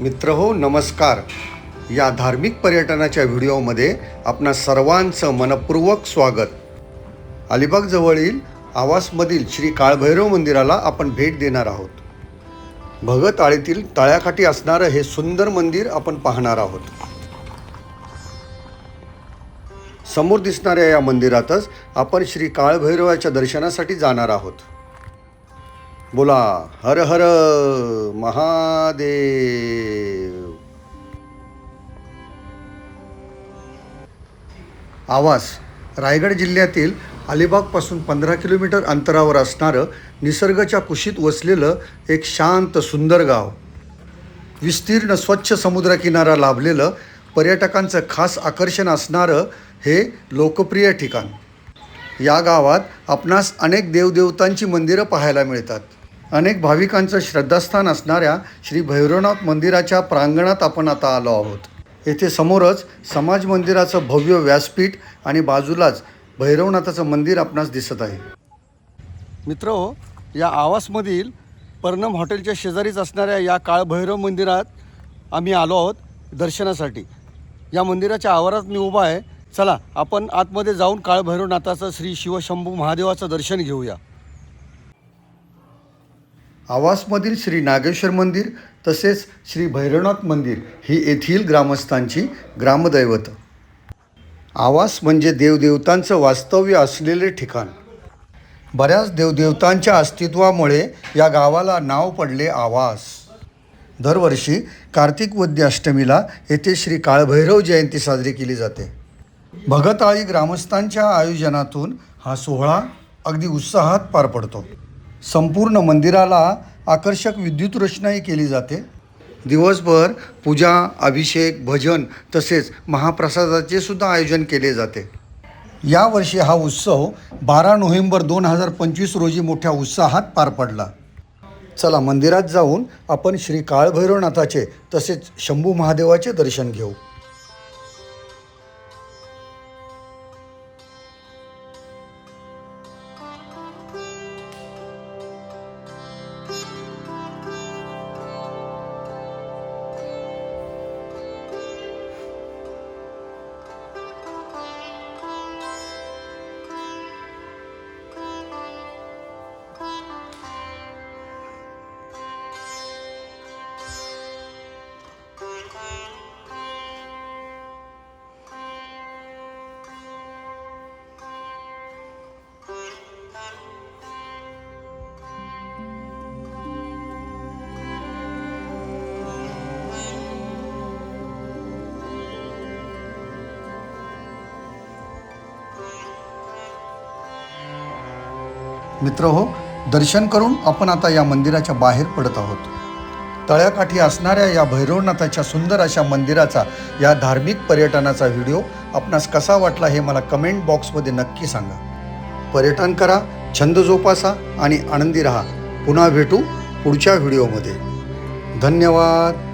मित्र हो नमस्कार. या धार्मिक पर्यटनाच्या व्हिडिओमध्ये आपणा सर्वांचं मनपूर्वक स्वागत. अलिबागजवळील आवासमधील श्री काळभैरव मंदिराला आपण भेट देणार आहोत. भगत आळीतील तळ्याकाठी असणारं हे सुंदर मंदिर आपण पाहणार आहोत. समोर दिसणाऱ्या या मंदिरातच आपण श्री काळभैरवाच्या दर्शनासाठी जाणार आहोत. बोला हर हर महादेव. आवास रायगड जिल्ह्यातील अलिबागपासून पंधरा किलोमीटर अंतरावर असणारं निसर्गाच्या कुशीत वसलेलं एक शांत सुंदर गाव. विस्तीर्ण स्वच्छ समुद्रकिनारा लाभलेलं पर्यटकांचं खास आकर्षण असणारं हे लोकप्रिय ठिकाण. या गावात आपणास अनेक देवदेवतांची मंदिरं पाहायला मिळतात. अनेक भाविकांचं श्रद्धास्थान असणाऱ्या श्री भैरवनाथ मंदिराच्या प्रांगणात आपण आता आलो आहोत. येथे समोरच समाज मंदिराचं भव्य व्यासपीठ आणि बाजूलाच भैरवनाथाचं मंदिर आपणास दिसत आहे. मित्र या आवासमधील पर्णम हॉटेलच्या शेजारीच असणाऱ्या या काळभैरव मंदिरात आम्ही आलो आहोत दर्शनासाठी. या मंदिराच्या आवारात मी उभा आहे. चला आपण आतमध्ये जाऊन काळभैरवनाथाचं श्री शिवशंभू महादेवाचं दर्शन घेऊया. आवासमधील श्री नागेश्वर मंदिर तसेच श्री भैरवनाथ मंदिर ही येथील ग्रामस्थांची ग्रामदैवत. आवास म्हणजे देवदेवतांचं वास्तव्य असलेले ठिकाण. बऱ्याच देवदेवतांच्या अस्तित्वामुळे या गावाला नाव पडले आवास. दरवर्षी कार्तिक वद्य अष्टमीला येथे श्री काळभैरव जयंती साजरी केली जाते. भगताळी ग्रामस्थांच्या आयोजनातून हा सोहळा अगदी उत्साहात पार पडतो. संपूर्ण मंदिराला आकर्षक विद्युत रचनाही केली जाते. दिवसभर पूजा अभिषेक भजन तसेच महाप्रसादाचे सुद्धा आयोजन केले जाते. यावर्षी हा उत्सव बारा नोव्हेंबर दोन हजार पंचवीस रोजी मोठ्या उत्साहात पार पडला. चला मंदिरात जाऊन आपण श्री काळभैरवनाथाचे तसेच शंभू महादेवाचे दर्शन घेऊ. मित्र हो दर्शन करून आपण आता या मंदिराच्या बाहेर पडत आहोत. तळ्याकाठी असणाऱ्या या भैरवनाथाच्या सुंदर अशा मंदिराचा या धार्मिक पर्यटनाचा व्हिडिओ आपणास कसा वाटला हे मला कमेंट बॉक्समध्ये नक्की सांगा. पर्यटन करा छंद जोपासा आणि आनंदी रहा. पुन्हा भेटू पुढच्या व्हिडिओमध्ये. धन्यवाद.